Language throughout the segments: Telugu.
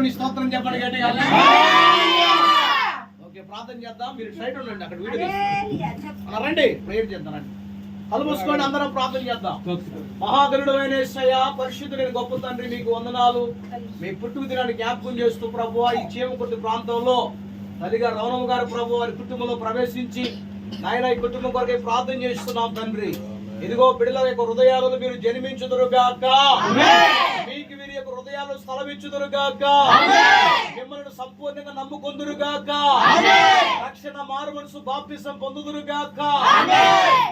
దేవుని స్తోత్రం చెప్పండి గట్టిగా. ఓకే ప్రార్థన చేద్దాం. మీరు సైడ్ ఉండండి అక్కడ వీడియో రండి ప్రేయర్ చేద్దానండి కళ్ళు మూసుకోండి అందరం ప్రార్థన చేద్దాం. మహాగరుడమైన యేసయ్య పరిశుద్ధుడైన గొప్ప తండ్రి మీకు వందనాలు. మీ పుట్టుకు దినాన్ని జ్ఞాపకం చేస్తూ ప్రభు ఈ చీమకుర్తి ప్రాంతంలో తల్లిగా రవణమ్మ గారు ప్రభు వారి కుటుంబంలో ప్రవేశించి నాయన ఈ కుటుంబం కొరకై ప్రార్థన చేస్తున్నాం తండ్రి. ఇదిగో బిడ్డల యొక్క హృదయాలను మీరు జన్మించుదురు గాక మీకు వీరి యొక్క హృదయాలు స్థలమిచ్చుదురు గాక మిమ్మల్ని సంపూర్ణంగా నమ్ముకొందురు గాక రక్షణ మారు మనసు బాప్తిసం పొందుదురు గాక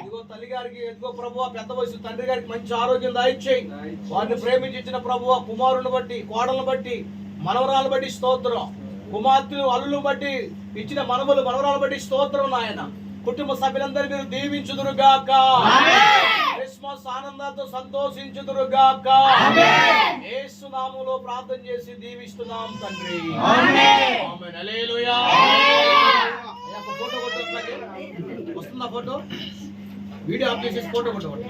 ఇదిగో తల్లి గారికి ఎదుగో ప్రభు పెద్ద వయసు తండ్రి గారికి మంచి ఆరోగ్యం దాయిచ్చేయి. వారిని ప్రేమించిన ప్రభు కుమారుని బట్టి కోడలను బట్టి మనవరాలు బట్టి స్తోత్రం. కుమార్తెలు అల్లులు బట్టి ఇచ్చిన మనవలు మనవరాలు బట్టి స్తోత్రం నాయన. కుటుంబ సభ్యులందరూ మీరు దీవించుదురు గాక క్రిస్మస్ ఆనందాలతో సంతోషించుదురు గాక యేసు నామములో ప్రార్థన చేసి దీవిస్తున్నాం తండ్రి. ఫోటో కొట్టు. వస్తుందా ఫోటో? వీడియో ఆఫ్ చేసేసి ఫోటో కొట్టవచ్చు